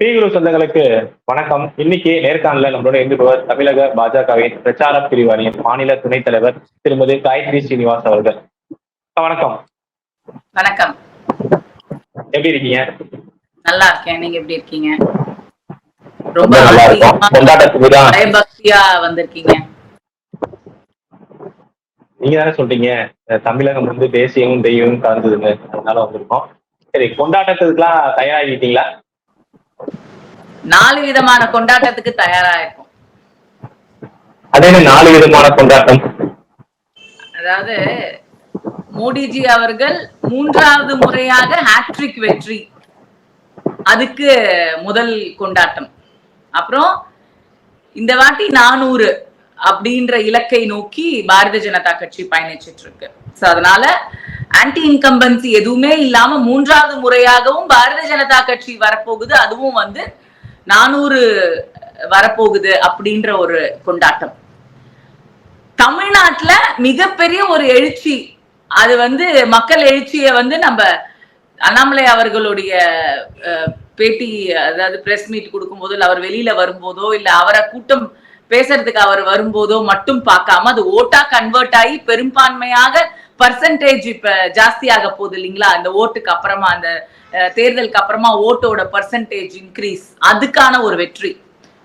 பீகுரு சொந்தங்களுக்கு வணக்கம். இன்னைக்கு நேர்காணல நம்மளோட இருந்துபவர் தமிழக பாஜகவின் பிரச்சார பிரிவு அணியின் மாநில துணைத் தலைவர் திருமதி காயத்ரி ஸ்ரீனிவாஸ் அவர்கள். வணக்கம். வணக்கம். எப்படி இருக்கீங்க? நல்லா இருக்கேன். நீங்க எப்படி இருக்கீங்க? ரொம்ப நல்லா இருக்கும். பயபக்தியா வந்திருக்கீங்க. நீங்க தானே சொல்றீங்க தமிழகம் வந்து தேசியமும் தெய்வமும் கலந்ததுன்னு. அதனால வந்திருக்கோம். சரி கொண்டாட்டத்துக்குலாம் தயாராகிட்டீங்களா? நாலு விதமான கொண்டாட்டத்துக்கு தயாரா இருக்கும் அதே நாலு விதமான கொண்டாட்டம். அதாவது மோடிஜி அவர்கள் மூன்றாவது முறையாக ஹாட்ரிக் வெற்றி. அதுக்கு முதல் கொண்டாட்டம். அப்புறம் இந்த வாட்டி நானூறு. அப்படின்ற இலக்கை நோக்கி பாரதிய ஜனதா கட்சி பயணிச்சிட்டு இருக்கு சோ அதனால ஆன்டி இன்கம்பன்சி எதுவுமே இல்லாம மூன்றாவது முறையாகவும் பாரதிய ஜனதா கட்சி வரப்போகுது. அதுவும் வந்து நானூறு வரப்போகுது அப்படின்ற ஒரு கொண்டாட்டம். தமிழ்நாட்டுல மிகப்பெரிய ஒரு எழுச்சி. அது வந்து மக்கள் எழுச்சியை வந்து நம்ம அண்ணாமலை அவர்களுடைய பேட்டி அதாவது பிரஸ் மீட் கொடுக்கும்போதோ இல்ல அவர் வெளியில வரும்போதோ இல்ல அவரை கூட்டம் பேசுறதுக்கு அவர் வரும்போதோ மட்டும் பார்க்காம அது ஓட்டா கன்வெர்ட் ஆகி பெரும்பான்மையாக பர்சன்டேஜ் இப்ப ஜாஸ்தியாக போகுது இல்லைங்களா? அந்த ஓட்டுக்கு அப்புறமா அந்த தேர்தலுக்கு அப்புறமா ஓட்டோட பர்சன்டேஜ் இன்க்ரீஸ் அதுக்கான ஒரு வெற்றி.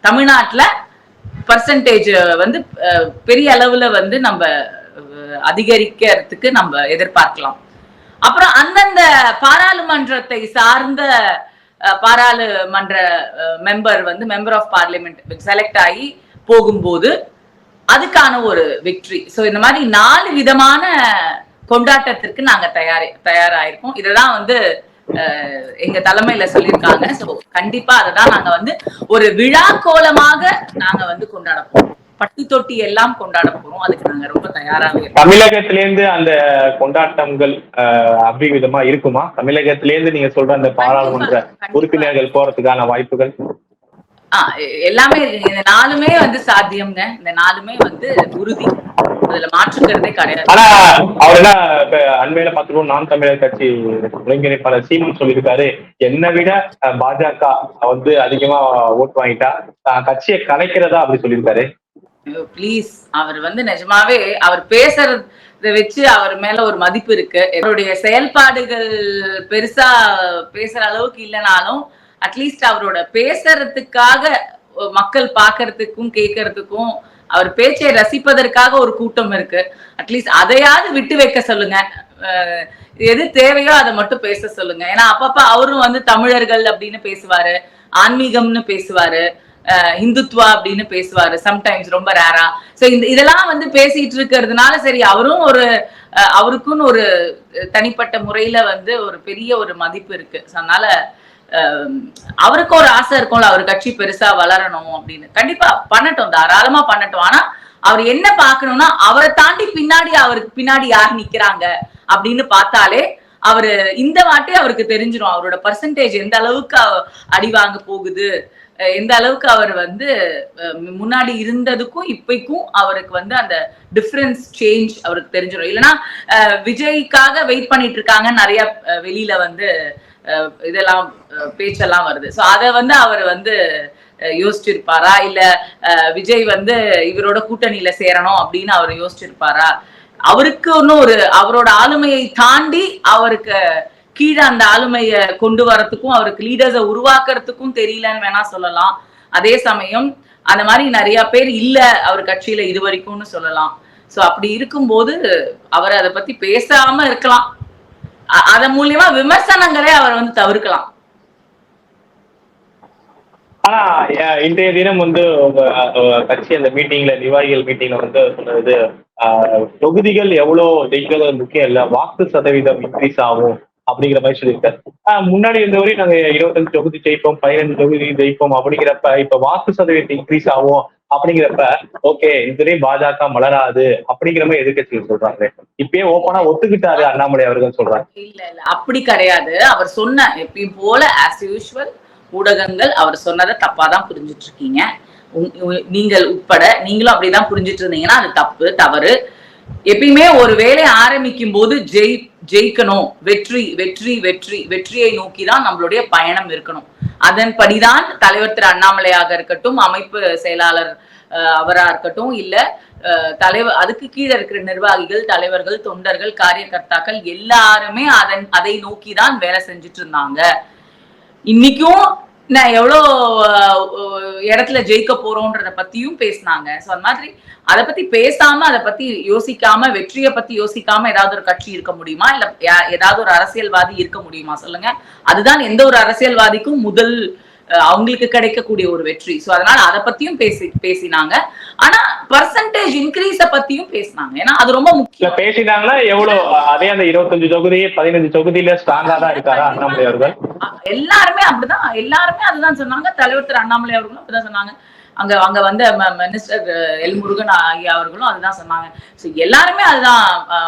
தமிழ்நாட்டுல பர்சன்டேஜ் வந்து பெரிய அளவுல வந்து நம்ம அதிகரிக்கிறதுக்கு நம்ம எதிர்பார்க்கலாம். அப்புறம் அந்தந்த பாராளுமன்றத்தை சார்ந்த பாராளுமன்ற மெம்பர் வந்து மெம்பர் ஆஃப் பார்லிமெண்ட் செலக்ட் ஆகி போகும்போது அதுக்கான ஒரு வெற்றி. சோ இந்த மாதிரி நாலு விதமான கொண்டாட்டத்திற்கு நாங்க தயாரி தயாராயிருக்கோம். இததான் வந்து எங்க தலைமையில சொல்லியிருக்காங்க. சோ கண்டிப்பா அததான் நாங்க வந்து ஒரு விழா கோலமாக நாங்க வந்து கொண்டாட போறோம். பட்டி தொட்டி எல்லாம் கொண்டாட போறோம். அதுக்கு நாங்க ரொம்ப தயாராகவே தமிழகத்திலேருந்து அந்த கொண்டாட்டங்கள் அஹ், அபிவிதமா இருக்குமா? தமிழகத்திலேருந்து நீங்க சொல்ற அந்த பாராளுமன்ற. உறுப்பினர்கள் போறதுக்கான வாய்ப்புகள்? ஆஹ் எல்லாமே. இந்த நாலுமே வந்து சாத்தியம்ங்க. இந்த நாலுமே வந்து உறுதி. அதுல மாற்றுக்கிறதே கிடையாது. ஆனா அவர் என்ன அண்மையில பாத்துருவோம் நாம் தமிழர் கட்சி ஒருங்கிணைப்பாளர் சீமன் சொல்லியிருக்காரு என்னை விட பாஜக வந்து அதிகமா ஓட்டு வாங்கிட்டா கட்சியை கலைக்கிறதா? அப்படி சொல்லியிருக்காரு. ப்ளீஸ் அவர் வந்து நிஜமாவே அவர் பேசுறத வச்சு அவர் மேல ஒரு மதிப்பு இருக்கு. அவருடைய செயல்பாடுகள் பெருசா பேசுற அளவுக்கு இல்லைனாலும் அட்லீஸ்ட் அவரோட பேசுறதுக்காக மக்கள் பாக்குறதுக்கும் கேட்கறதுக்கும் அவர் பேச்சை ரசிப்பதற்காக ஒரு கூட்டம் இருக்கு. அட்லீஸ்ட் அதையாவது விட்டு வைக்க சொல்லுங்க. எது தேவையோ அதை மட்டும் பேச சொல்லுங்க. ஏன்னா அப்பப்ப அவரும் வந்து தமிழர்கள் அப்படின்னு பேசுவாரு ஆன்மீகம்னு பேசுவாரு இந்துத்வா அப்படின்னு பேசுவாரு சம்டைம்ஸ் ரொம்ப ரேரா சோ இந்த இதெல்லாம் வந்து பேசிட்டு இருக்கிறதுனால சரி அவரும் ஒரு அஹ் அவருக்குன்னு ஒரு தனிப்பட்ட முறையில வந்து ஒரு பெரிய ஒரு மதிப்பு இருக்கு. அதனால அவருக்கும் அவருக்கு ஒரு ஆசை இருக்கும்ல அவர் கட்சி பெருசா வளரணும் அப்படின்னு. கண்டிப்பா பண்ணட்டும் தாராளமா பண்ணட்டும். ஆனா அவர் என்ன பாக்கணும்னா அவரை தாண்டி பின்னாடி அவருக்கு பின்னாடி யார் நிக்கிறாங்க அப்படின்னு பார்த்தாலே அவரு இந்த வாட்டி அவருக்கு தெரிஞ்சிடும் அவரோட பர்சன்டேஜ் எந்த அளவுக்கு அடி வாங்க போகுது அஹ் எந்த அளவுக்கு அவர் வந்து முன்னாடி இருந்ததுக்கும் இப்பைக்கும் அவருக்கு வந்து அந்த டிஃபரன்ஸ் சேஞ்ச் அவருக்கு தெரிஞ்சிடும் இல்லைன்னா அஹ் விஜய்க்காக வெயிட் பண்ணிட்டு இருக்காங்க நிறைய வெளியில வந்து இதெல்லாம் பேச்செல்லாம் வருது. சோ அத வந்து அவர் வந்து யோசிச்சிருப்பாரா? இல்ல அஹ் விஜய் வந்து இவரோட கூட்டணியில சேரணும் அப்படின்னு அவர் யோசிச்சிருப்பாரா? அவருக்கு இன்னும் ஒரு அவரோட ஆளுமையை தாண்டி அவருக்கு கீழே அந்த ஆளுமையை கொண்டு வரத்துக்கும் அவருக்கு லீடர்ஸை உருவாக்குறதுக்கும் தெரியலன்னு வேணா சொல்லலாம். அதே சமயம் அந்த மாதிரி நிறைய பேர் இல்ல அவர் கட்சியில இது வரைக்கும்னு சொல்லலாம். சோ அப்படி இருக்கும்போது அவர் அதை பத்தி பேசாம இருக்கலாம். அதன் மூலியமா விமர்சனங்களே அவர் வந்து தவிர்க்கலாம். ஆனா இன்றைய தினம் வந்து உங்க கட்சி அந்த மீட்டிங்ல நிர்வாகிகள் மீட்டிங்ல வந்து சொன்னது தொகுதிகள் எவ்வளவு ஜெயிக்கிறது முக்கியம் இல்ல வாக்கு சதவீதம் இன்க்ரீஸ் ஆகும் அப்படிங்கிற மாதிரி சொல்லியிருக்காரு. ஆஹ், முன்னாடி வரையும் நாங்க இருபத்தஞ்சு தொகுதி ஜெயிப்போம் பதினஞ்சு தொகுதி ஜெயிப்போம் அப்படிங்கிறப்ப இப்ப வாக்கு சதவீதம் இன்க்ரீஸ் ஆகும். அப்படிங்கிறப்ப ஓகே இதுலயும் பாஜக மலராது அப்படிங்கிற மாதிரி எதிர்கட்சிகள் சொல்றாங்க இப்பயே ஓப்பனா ஒத்துக்கிட்டாரு அண்ணாமலை அவர்கள் சொல்றாங்க இல்ல இல்ல அப்படி கிடையாது. அவர் சொன்ன எப்பயும் போல ஆஸ் யூஷுவல் ஊடகங்கள் அவர் சொன்னதை தப்பா தான் புரிஞ்சிட்டு இருக்கீங்க உங்- நீங்கள் உட்பட நீங்களும் அப்படிதான் புரிஞ்சிட்டு இருந்தீங்கன்னா அது தப்பு தவறு. எப்பயுமே ஒரு வேலையை ஆரம்பிக்கும் போது ஜெய் ஜெயிக்கணும். வெற்றி வெற்றி வெற்றி வெற்றியை நோக்கி தான் நம்மளுடைய பயணம் இருக்கணும். அதன்படிதான் தலைவர் திரு அண்ணாமலையாக இருக்கட்டும் அமைப்பு செயலாளர் அஹ், அவரா இருக்கட்டும் இல்ல தலைவர் அதுக்கு கீழே இருக்கிற நிர்வாகிகள் தலைவர்கள் தொண்டர்கள் காரியகர்த்தாக்கள் எல்லாருமே அதன் அதை நோக்கி தான் வேலை செஞ்சுட்டு இருந்தாங்க. இன்னைக்கும் நான் எவ்வளோ இடத்துல ஜெயிக்க போறோன்றத பத்தியும் பேசினாங்க. ஸோ அந்த மாதிரி அதை பத்தி பேசாம அதை பத்தி யோசிக்காம வெற்றியை பத்தி யோசிக்காம ஏதாவது ஒரு கட்சி இருக்க முடியுமா? இல்ல ஏதாவது ஒரு அரசியல்வாதி இருக்க முடியுமா? சொல்லுங்க. அதுதான் எந்த ஒரு அரசியல்வாதிக்கும் முதல் அவங்களுக்கு கிடைக்கக்கூடிய ஒரு வெற்றி. சோ அதனால அதை பத்தியும் பேசி பேசினாங்க. ஆனா பர்சன்டேஜ் இன்க்ரீஸ பத்தியும் பேசினாங்க. ஏன்னா அது ரொம்ப முக்கியம். பேசினாங்களா எவ்வளவு அதே அந்த இருபத்தஞ்சு தொகுதி பதினஞ்சு தொகுதியில ஸ்ட்ராங்கா தான் இருக்காரா அண்ணாமலை அவர்கள்? எல்லாருமே அப்படிதான். எல்லாருமே அதுதான் சொன்னாங்க. தலைவர் திரு அண்ணாமலை அவர்களும் அப்படிதான் சொன்னாங்க. அங்க அங்க வந்த மினிஸ்டர் எல் முருகன் ஐயா அவர்களும் அதுதான் சொன்னாங்க. சோ எல்லாருமே அதுதான்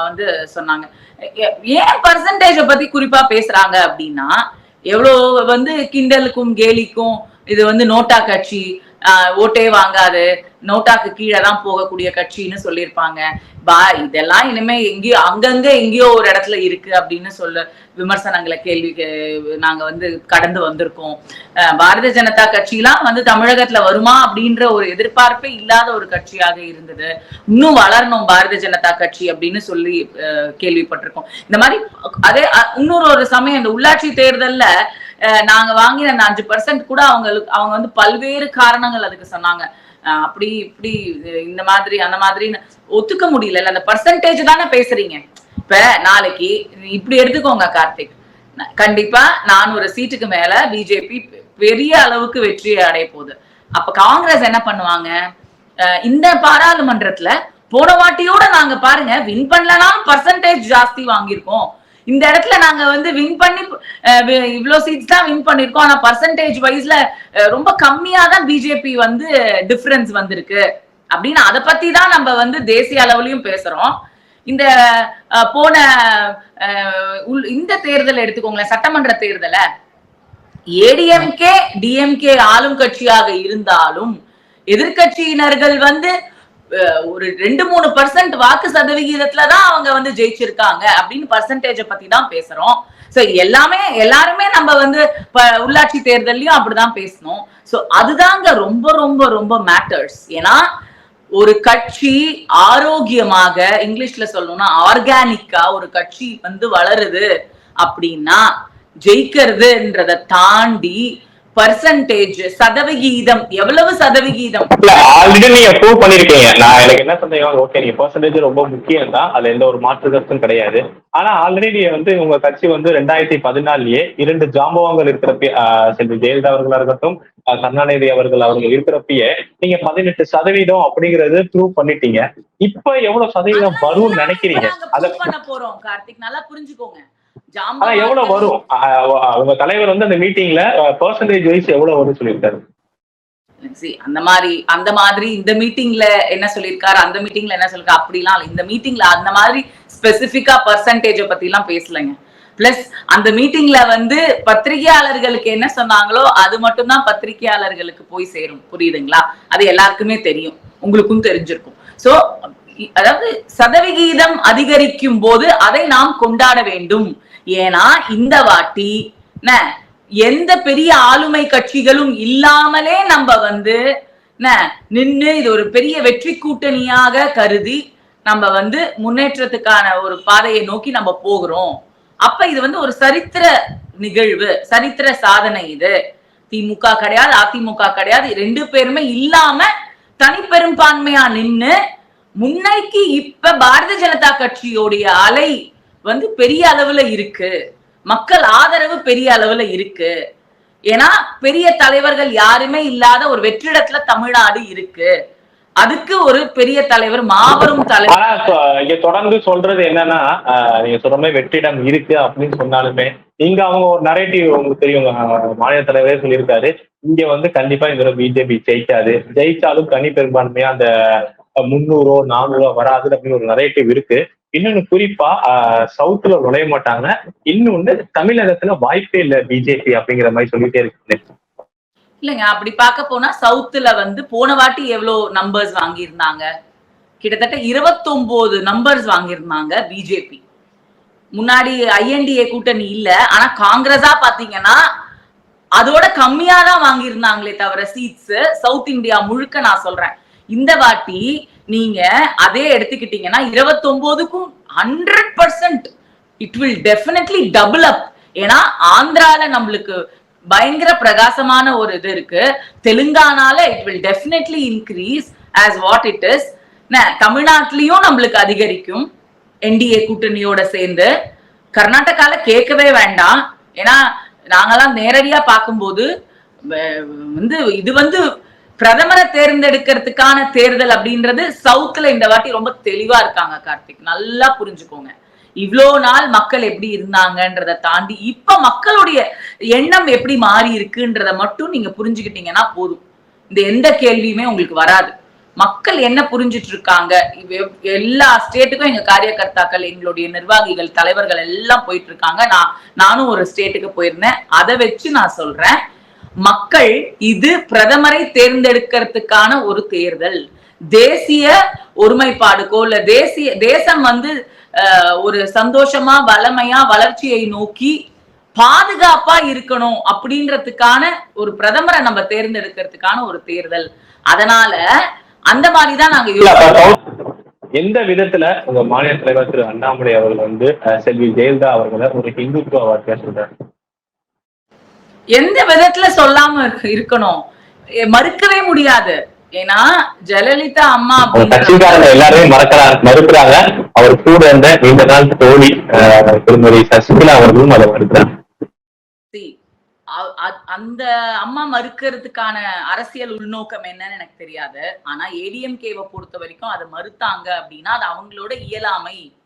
வந்து சொன்னாங்க. ஏன் பர்சன்டேஜ பத்தி குறிப்பா பேசுறாங்க அப்படின்னா எவ்வளவு வந்து கிண்டலுக்கும் கேலிக்கும் இது வந்து நோட்டா கட்சி ஓட்டே வாங்காது. நோட்டாக்கு கீழே தான் போகக்கூடிய கட்சின்னு சொல்லியிருப்பாங்க. பா இதெல்லாம் இனிமே எங்கேயோ அங்கங்க எங்கேயோ ஒரு இடத்துல இருக்கு அப்படின்னு சொல்ல விமர்சனங்களை கேள்வி நாங்க வந்து கடந்து வந்திருக்கோம். அஹ் பாரதிய ஜனதா கட்சிலாம் வந்து தமிழகத்துல வருமா அப்படின்ற ஒரு எதிர்பார்ப்பே இல்லாத ஒரு கட்சியாக இருந்தது. இன்னும் வளரணும் பாரதிய ஜனதா கட்சி அப்படின்னு சொல்லி அஹ், கேள்விப்பட்டிருக்கோம். இந்த மாதிரி அதே இன்னொரு ஒரு சமயம் இந்த உள்ளாட்சி தேர்தல்ல நாங்க வாங்கின அந்த அஞ்சு பர்சன்ட் கூட அவங்களுக்கு அவங்க வந்து பல்வேறு காரணங்கள் அதுக்கு சொன்னாங்க. அப்படி இப்படி இந்த மாதிரி அந்த மாதிரின்னு ஒத்துக்க முடியல. அந்த பர்சன்டேஜ் தானே பேசுறீங்க. இப்ப நாளைக்கு இப்படி எடுத்துக்கோங்க கார்த்திக். கண்டிப்பா கண்டிப்பா நானூறு சீட்டுக்கு மேல பிஜேபி பெரிய அளவுக்கு வெற்றியை அடைய போகுது. அப்ப காங்கிரஸ் என்ன பண்ணுவாங்க? இந்த பாராளுமன்றத்துல போன வாட்டியோட நாங்க பாருங்க வின் பண்ணலனாலும் பர்சன்டேஜ் ஜாஸ்தி வாங்கியிருக்கோம். இந்த இடத்துல நாங்க வந்து வின் பண்ணி இவ்வளவு சீட்ஸ் தான் வின் பண்ணிருக்கோம். ஆனா பர்சன்டேஜ் வைஸ்ல ரொம்ப கம்மியா தான் பிஜேபி வந்து டிஃபரன்ஸ் வந்திருக்கு. அப்படின்னு அதை பத்தி தான் நம்ம வந்து தேசிய அளவுலயும் பேசுறோம். இந்த போன உள்- இந்த தேர்தல் எடுத்துக்கோங்களேன் சட்டமன்ற தேர்தலை. ஏடிஎம்கே டிஎம்கே ஆளும் கட்சியாக இருந்தாலும் எதிர்க்கட்சியினர்கள் வந்து ஒரு ரெண்டு மூணு பர்சன்ட் வாக்கு சதவிகிதத்துல தான் அவங்க வந்து ஜெயிச்சிருக்காங்க அப்படின்னு பர்சன்டேஜ பத்தி தான் பேசுறோம். சோ எல்லாமே எல்லாருமே நம்ம வந்து உள்ளாட்சி தேர்தல்லையும் அப்படிதான் பேசணும். சோ அதுதாங்க ரொம்ப ரொம்ப ரொம்ப மேட்டர்ஸ் ஏன்னா ஒரு கட்சி ஆரோக்கியமாக இங்கிலீஷ்ல சொல்லணும்னா ஆர்கானிக்கா ஒரு கட்சி வந்து வளருது அப்படின்னா ஜெயிக்கிறதுன்றத தாண்டி பர்சன்டேஜ் சதவிகிதம் எவ்வளவு சதவிகிதம்? ஆல்ரெடி நீங்க ப்ரூவ் பண்ணிருக்கீங்க. நான் எனக்கு என்ன சந்தேகம்? ஓகே நீங்க பர்சன்டேஜ் ரொம்ப முக்கியம் தான் அதுல எந்த ஒரு மாற்று கருத்தும் கிடையாது. ஆனா ஆல்ரெடி நீங்க வந்து உங்க கட்சி வந்து ரெண்டாயிரத்தி பதினாலுலயே இரண்டு ஜாம்பவான்கள் இருக்கிறப்ப செல்வி ஜெயலலிதா அவர்களா இருக்கட்டும் கருணாநிதி அவர்கள் அவர்கள் இருக்கிறப்பயே நீங்க பதினெட்டு சதவீதம் அப்படிங்கறது ப்ரூவ் பண்ணிட்டீங்க. இப்ப எவ்வளவு சதவீதம் வரும்னு நினைக்கிறீங்க? அத போறோம் கார்த்திக். நல்லா புரிஞ்சுக்கோங்க. ஆனா எவ்வளவு வரும்? உங்க தலைவர் வந்து அந்த மீட்டிங்ல பர்சன்டேஜ் வைஸ் எவ்வளவு வரும்னு சொல்லியிருக்காரு? அந்த மாதிரி அந்த மாதிரி இந்த மீட்டிங்ல என்ன சொல்லியிருக்காரு? அந்த மீட்டிங்ல என்ன சொல்லிருக்காரு அப்படிலாம். இந்த மீட்டிங்ல அந்த மாதிரி ஸ்பெசிபிக்கா பர்சன்டேஜ பத்தி எல்லாம் பேசலைங்க. பிளஸ் அந்த மீட்டிங்ல வந்து பத்திரிகையாளர்களுக்கு என்ன சொன்னாங்களோ அது மட்டும்தான் பத்திரிகையாளர்களுக்கு போய் சேரும். புரியுதுங்களா? அது எல்லாருக்குமே தெரியும். உங்களுக்கும் தெரிஞ்சிருக்கும். சோ அதாவது சதவிகிதம் அதிகரிக்கும் போது அதை நாம் கொண்டாட வேண்டும். ஏன்னா இந்த வாட்டி என்ன எந்த பெரிய ஆளுமை கட்சிகளும் இல்லாமலே நம்ம வந்து என்ன, இது ஒரு பெரிய வெற்றி கூட்டணியாக கருதி நம்ம வந்து முன்னேற்றத்துக்கான ஒரு பாதையை நோக்கி நம்ம போகிறோம். அப்ப இது வந்து ஒரு சரித்திர நிகழ்வு சரித்திர சாதனை இது. திமுக கிடையாது அதிமுக கிடையாது ரெண்டு பேருமே இல்லாம தனிப்பெரும்பான்மையா நின்று முன்னைக்கு இப்ப பாரதிய ஜனதா கட்சியோடைய அலை வந்து பெரிய அளவுல இருக்கு. மக்கள் ஆதரவு பெரிய அளவுல இருக்கு. ஏன்னா பெரிய தலைவர்கள் யாருமே இல்லாத ஒரு வெற்றிடத்துல தமிழ்நாடு இருக்கு. அதுக்கு ஒரு பெரிய தலைவர் மாபெரும் தலைவர். இங்க தொடர்ந்து சொல்றது என்னன்னா நீங்க சொல்ற மாதிரி வெற்றிடம் இருக்கு அப்படின்னு சொன்னாலுமே இங்க அவங்க ஒரு நரேட்டிவ் உங்களுக்கு தெரியும். மாநில தலைவரே சொல்லியிருக்காரு. இங்க வந்து கண்டிப்பா இந்த பிஜேபி ஜெயிக்காது. ஜெயிச்சாலும் தனி பெரும்பான்மையா அந்த முந்நூறோ நானூறோ வராது அப்படின்னு ஒரு நரேட்டிவ் இருக்கு. இன்னொன்னு குறிப்பா சவுத்துல நுழைய மாட்டாங்க. இன்னொன்னு தமிழகத்துல வாய்ப்பே இல்ல பிஜேபி அப்படிங்கிற மாதிரி சொல்லிட்டே இருக்கு இல்லைங்க அப்படி பார்க்க போனா சவுத்துல வந்து போன வாட்டி எவ்வளவு நம்பர்ஸ் வாங்கியிருந்தாங்க? கிட்டத்தட்ட 29 நம்பர்ஸ் வாங்கியிருந்தாங்க பிஜேபி முன்னாடி ஐஎன்டிஏ கூட்டணி இல்ல ஆனா காங்கிரஸா பாத்தீங்கன்னா அதோட கம்மியா தான் வாங்கியிருந்தாங்களே தவிர சீட்ஸ் சவுத் இந்தியா முழுக்க நான் சொல்றேன். இந்த வாட்டி நீங்க அதே எடுத்துக்கிட்டீங்கன்னா 29க்கும் hundred percent it will definitely double up ஏன்னா ஆந்திரால நம்மளுக்கு பயங்கர பிரகாசமான ஒரு இது இருக்கு. தெலுங்கானால it will definitely increase as what it is தமிழ்நாட்டிலையும் நம்மளுக்கு அதிகரிக்கும். என்டிஏ கூட்டணியோட சேர்ந்து. கர்நாடகால கேட்கவே வேண்டாம். ஏன்னா நாங்கெல்லாம் நேரடியா பார்க்கும்போது வந்து இது வந்து பிரதமரை தேர்ந்தெடுக்கிறதுக்கான தேர்தல் அப்படின்றது சவுத்துல இந்த வாட்டி ரொம்ப தெளிவா இருக்காங்க கார்த்திக். நல்லா புரிஞ்சுக்கோங்க. இவ்வளோ நாள் மக்கள் எப்படி இருந்தாங்கன்றத தாண்டி இப்ப மக்களுடைய எண்ணம் எப்படி மாறி இருக்குன்றத மட்டும் நீங்க புரிஞ்சுக்கிட்டீங்கன்னா போதும். இந்த எந்த கேள்வியுமே உங்களுக்கு வராது. மக்கள் என்ன புரிஞ்சிட்டு இருக்காங்க? எல்லா ஸ்டேட்டுக்கும் எங்க காரியகர்த்தாக்கள் எங்களுடைய நிர்வாகிகள் தலைவர்கள் எல்லாம் போயிட்டு இருக்காங்க. நான் நானும் ஒரு ஸ்டேட்டுக்கு போயிருந்தேன். அதை வச்சு நான் சொல்றேன். மக்கள் இது பிரதமரை தேர்ந்தெடுக்கிறதுக்கான ஒரு தேர்தல். தேசிய ஒருமைப்பாடுக்கோ இல்ல தேசிய தேசம் வந்து ஒரு சந்தோஷமா வளமையா வளர்ச்சியை நோக்கி பாதுகாப்பா இருக்கணும் அப்படின்றதுக்கான ஒரு பிரதமரை நம்ம தேர்ந்தெடுக்கிறதுக்கான ஒரு தேர்தல். அதனால அந்த மாதிரிதான் நாங்க எந்த விதத்துல உங்க மாநில தலைவர் திரு அண்ணாமலை அவர்கள் வந்து செல்வி ஜெயலலிதா அவர்களை ஒரு இந்துத்துவ வார்த்தையா சொல்றாரு? எந்த விதத்துல சொல்லாம இருக்க- இருக்கணும்? மறுக்கவே முடியாது. ஏன்னா ஜெயலலிதா அம்மா கட்சிக்காரங்க எல்லாருமே மறக்கிறாங்க மறுக்கிறாங்க. அவர் கூட இருந்த நீண்ட நாள் தோழி திருமதி சசிகலா அவர்களும் அதை மறுக்கிறாங்க. அந்த அம்மா மறுக்கிறதுக்கான அரசியல் உள்நோக்கம் என்னன்னு எனக்கு தெரியாது. ஆனா ஏடிஎம்கேவை பொறுத்த வரைக்கும் அதை மறுத்தாங்க அப்படின்னா அது அவங்களோட இயலாமை.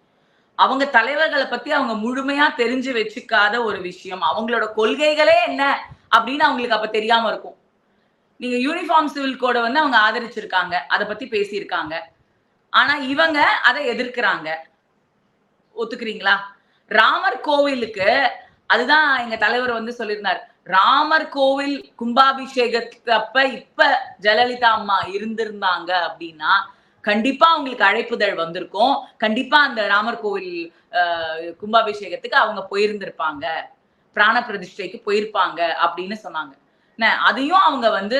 அவங்க தலைவர்களை பத்தி அவங்க முழுமையா தெரிஞ்சு வச்சுக்காத ஒரு விஷயம். அவங்களோட கொள்கைகளே என்ன அப்படின்னு அவங்களுக்கு அப்ப தெரியாம இருக்கும். நீங்க யூனிஃபார்ம் சிவில் கோடை வந்து அவங்க ஆதரிச்சிருக்காங்க. அதை பத்தி பேசியிருக்காங்க. ஆனா இவங்க அதை எதிர்க்கிறாங்க. ஒத்துக்கிறீங்களா? ராமர் கோவிலுக்கு அதுதான் எங்க தலைவர் வந்து சொல்லியிருந்தார். ராமர் கோவில் கும்பாபிஷேகத்துக்கு அப்ப இப்ப ஜெயலலிதா அம்மா இருந்திருந்தாங்க அப்படின்னா கண்டிப்பா அவங்களுக்கு அழைப்புதழ் வந்திருக்கும். கண்டிப்பா அந்த ராமர் கோவில் அஹ், கும்பாபிஷேகத்துக்கு அவங்க போயிருந்திருப்பாங்க. பிராண பிரதிஷ்டைக்கு போயிருப்பாங்க அப்படின்னு சொன்னாங்க. என்ன, அதையும் அவங்க வந்து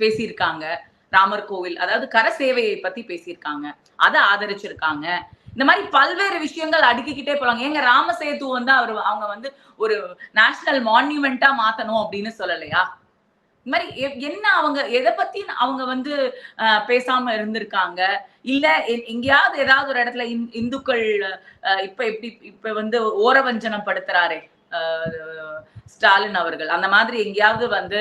பேசியிருக்காங்க. ராமர் கோவில் அதாவது கர சேவையை பத்தி பேசியிருக்காங்க. அதை ஆதரிச்சிருக்காங்க. இந்த மாதிரி பல்வேறு விஷயங்கள் அடுக்கிக்கிட்டே போறாங்க. எங்க ராமசேது வந்து அவர் அவங்க வந்து ஒரு நேஷனல் மான்யூமெண்டா மாத்தணும் அப்படின்னு சொல்லலையா? இந்த மாதிரி என்ன அவங்க எதை பத்தி அவங்க வந்து அஹ், பேசாம இருந்திருக்காங்க? இல்ல எங்கேயாவது ஏதாவது ஒரு இடத்துல இந்- இந்துக்கள் இப்ப எப்படி இப்ப வந்து ஓரவஞ்சனம் படுத்துறாரே ஸ்டாலின் அவர்கள். அந்த மாதிரி எங்கேயாவது வந்து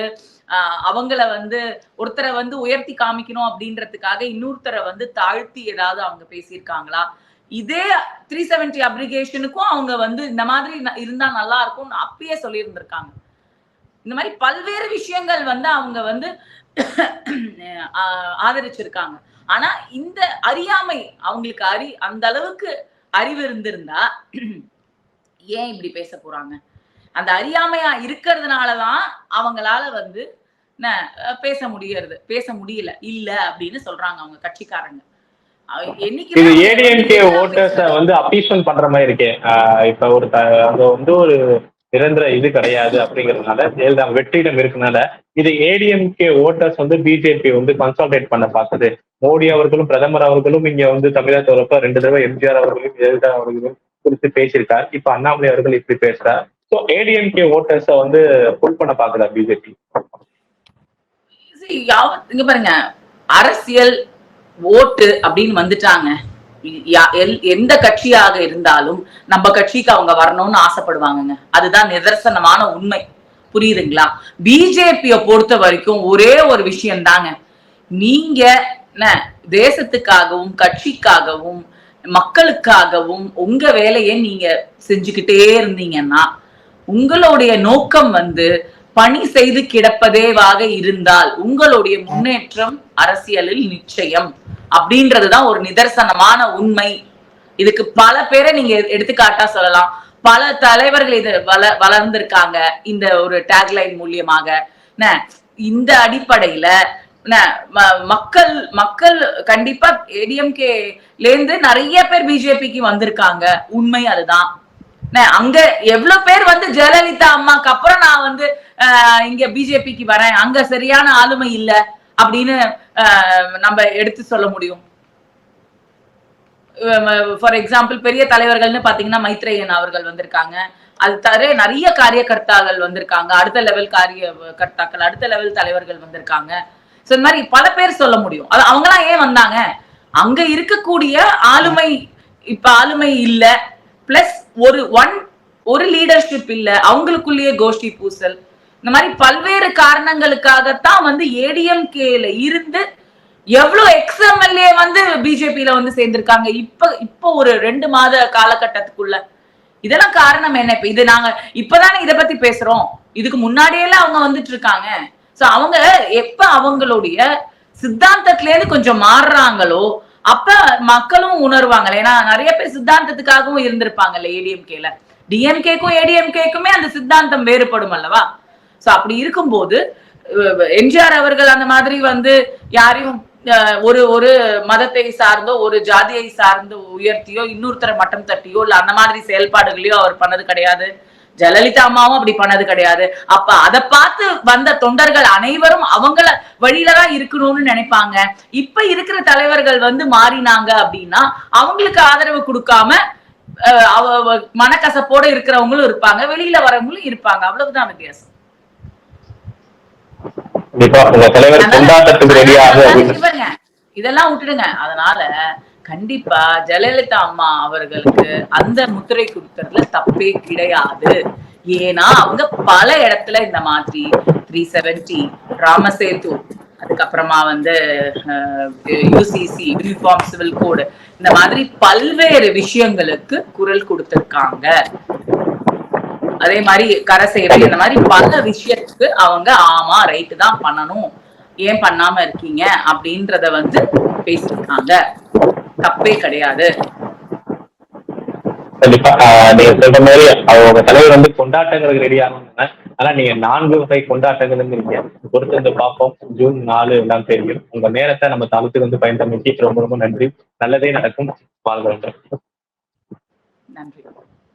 ஆஹ் அவங்கள வந்து ஒருத்தரை வந்து உயர்த்தி காமிக்கணும் அப்படின்றதுக்காக இன்னொருத்தரை வந்து தாழ்த்தி ஏதாவது அவங்க பேசியிருக்காங்களா? இதே த்ரீ செவன்டி அப்ளிகேஷனுக்கும் அவங்க வந்து இந்த மாதிரி இருந்தா நல்லா இருக்கும்னு அப்பயே சொல்லியிருந்திருக்காங்க. இந்த மாதிரி பல்வேறு விஷயங்கள் வந்து அவங்க வந்து ஆதரிச்சிருக்காங்க. ஆனா இந்த அறியாமை அவங்களுக்கு அறி அந்த அளவுக்கு அறிவு இருந்திருந்தா ஏன் இப்படி பேச போறாங்க? அந்த அறியாமையா இருக்கிறதுனாலதான் அவங்களால வந்து பேச முடியறது பேச முடியல இல்ல அப்படின்னு சொல்றாங்க அவங்க கட்சிக்காரங்க. இது ஏடிஎம்கே வந்து ஓட்டர்ஸ வந்து அப்பீஸ்மெண்ட் பண்ற மாதிரி இருக்கே. இப்ப ஒரு த- அங்க வந்து ஒரு நிரந்தர இது கிடையாது அப்படிங்கறதுனால ஜெயலலிதா வெற்றிடம் இருக்கனால இது ஏடிஎம்கே ஓட்டர்ஸ் வந்து பிஜேபி வந்து கன்சால்டேட் பண்ண பார்த்தது மோடி அவர்களும் பிரதமர் அவர்களும் இங்க வந்து தமிழகத்தை வரப்ப ரெண்டு தடவை எம்ஜிஆர் அவர்களும் ஜெயலலிதா அவர்களும் குறித்து பேசியிருக்கார். இப்ப அண்ணாமலை அவர்கள் இப்படி பேசுறார். ஸோ ஏடிஎம்கே ஓட்டர்ஸ வந்து புல் பண்ண பாக்குதா பிஜேபி இங்க பாருங்க. அரசியல் ஓட்டு அப்படின்னு வந்துட்டாங்க. எந்த கட்சியாக இருந்தாலும் நம்ம கட்சிக்கு அவங்க வரணும்னு ஆசைப்படுவாங்கங்க. அதுதான் நிதர்சனமான உண்மை. புரியுதுங்களா? பிஜேபிய பொறுத்த வரைக்கும் ஒரே ஒரு விஷயம் தாங்க நீங்க என்ன தேசத்துக்காகவும் கட்சிக்காகவும் மக்களுக்காகவும் உங்க வேலையை நீங்க செஞ்சுக்கிட்டே இருந்தீங்கன்னா உங்களுடைய நோக்கம் வந்து பணி செய்து கிடப்பதேவாக இருந்தால் உங்களுடைய முன்னேற்றம் அரசியலில் நிச்சயம். அப்படின்றதுதான் ஒரு நிதர்சனமான உண்மை. இதுக்கு பல பேரை நீங்க எடுத்துக்காட்டா சொல்லலாம். பல தலைவர்கள் இது வள வளர்ந்திருக்காங்க இந்த ஒரு டேக்லைன் மூலியமாக. என்ன, இந்த அடிப்படையில என்ன, ம- மக்கள் மக்கள் கண்டிப்பா ஏடிஎம்கேல இருந்து நிறைய பேர் பிஜேபிக்கு வந்திருக்காங்க. உண்மை அதுதான். என்ன, அங்க எவ்வளவு பேர் வந்து ஜெயலலிதா அம்மாக்கு அப்புறம் நான் வந்து இங்க பிஜேபிக்கு வரேன். அங்க சரியான ஆளுமை இல்லை. அப்படின்னு நம்ம எடுத்து சொல்ல முடியும். ஃபார் எக்ஸாம்பிள் பெரிய தலைவர்கள்னு பாத்தீங்கன்னா மைத்ரேயன் அவர்கள் வந்திருக்காங்க. அது தவிர நிறைய காரியகர்த்தாக்கள் வந்திருக்காங்க. அடுத்த லெவல் காரிய கர்த்தாக்கள் அடுத்த லெவல் தலைவர்கள் வந்திருக்காங்க. சோ இந்த மாதிரி பல பேர் சொல்ல முடியும். அது அவங்களாம் ஏன் வந்தாங்க? அங்க இருக்கக்கூடிய ஆளுமை இப்ப ஆளுமை இல்ல. பிளஸ் ஒரு ஒன் ஒரு லீடர்ஷிப் இல்ல. அவங்களுக்குள்ளேயே கோஷ்டி பூசல். இந்த மாதிரி பல்வேறு காரணங்களுக்காகத்தான் வந்து ஏடிஎம்கேல இருந்து எவ்வளவு எக்ஸ்எம்எல்ஏ வந்து பிஜேபியில வந்து சேர்ந்திருக்காங்க. இப்ப இப்போ ஒரு ரெண்டு மாத காலகட்டத்துக்குள்ள. இதெல்லாம் காரணம் என்ன? இப்ப இது நாங்க இப்பதானே இத பத்தி பேசுறோம். இதுக்கு முன்னாடியெல்லாம் அவங்க வந்துட்டு இருக்காங்க. சோ அவங்க எப்ப அவங்களுடைய சித்தாந்தத்துல இருந்து கொஞ்சம் மாறுறாங்களோ அப்ப மக்களும் உணர்வாங்க ஏன்னா நிறைய பேர் சித்தாந்தத்துக்காகவும் இருந்திருப்பாங்கல்ல ஏடிஎம்கேல டிஎம்கேக்கும் ஏடிஎம்கேக்குமே அந்த சித்தாந்தம் வேறுபடும் அல்லவா? சோ அப்படி இருக்கும்போது எம்ஜிஆர் அவர்கள் அந்த மாதிரி வந்து யாரையும் ஒரு ஒரு மதத்தை சார்ந்தோ ஒரு ஜாதியை சார்ந்தோ உயர்த்தியோ இன்னொருத்தரை மட்டம் தட்டியோ இல்ல அந்த மாதிரி செயல்பாடுகளையோ அவர் பண்ணது கிடையாது. ஜெயலலிதா அம்மாவும் அப்படி பண்ணது கிடையாது. அப்ப அதை பார்த்து வந்த தொண்டர்கள் அனைவரும் அவங்கள வழியில தான் இருக்கணும்னு நினைப்பாங்க. இப்ப இருக்கிற தலைவர்கள் வந்து மாறினாங்க அப்படின்னா அவங்களுக்கு ஆதரவு கொடுக்காம அவ மனக்கசப்போட இருக்கிறவங்களும் இருப்பாங்க வெளியில வரவங்களும் இருப்பாங்க. அவ்வளவுதான் வித்தியாசம். கண்டிப்பா உங்க தலைவர் கொண்டாட்டத்துக்கு ரெடியாக இதெல்லாம் விட்டுடுங்க. அதனால கண்டிப்பா ஜெயலலிதா அம்மா அவர்களுக்கு அந்த முத்திரை கொடுக்கறதுல தப்பே கிடையாது. ஏன்னா அவங்க பல இடத்துல இந்த மாதிரி த்ரீ செவன்டி ராமசேது அதுக்கப்புறமா வந்து யூசிசி யூனிஃபார்ம் சிவில் கோடு இந்த மாதிரி பல்வேறு விஷயங்களுக்கு குரல் கொடுத்திருக்காங்க. அதே மாதிரி கரசேவை இந்த மாதிரி பல விஷயத்துக்கு அவங்க ஆமா ரைட்டு தான் பண்ணணும். ஏன் பண்ணாம இருக்கீங்க? அப்படின்றத வந்து பேசியிருக்காங்க. தப்பே கிடையாது. கண்டிப்பா. நீங்க சொல்ற மாதிரி அவங்க தலைவர் வந்து கொண்டாட்டங்களுக்கு ரெடி ஆகணுங்க ஆனா நீங்க நான்கு வகை கொண்டாட்டங்களுங்கிறீங்க. பொறுத்து வந்து பார்ப்போம். ஜூன் நாலு எல்லாம் தெரியும். உங்க நேரத்தை நம்ம தளத்துக்கு வந்து பயன்படுத்தி ரொம்ப ரொம்ப நன்றி. நல்லதே நடக்கும். வாழ்க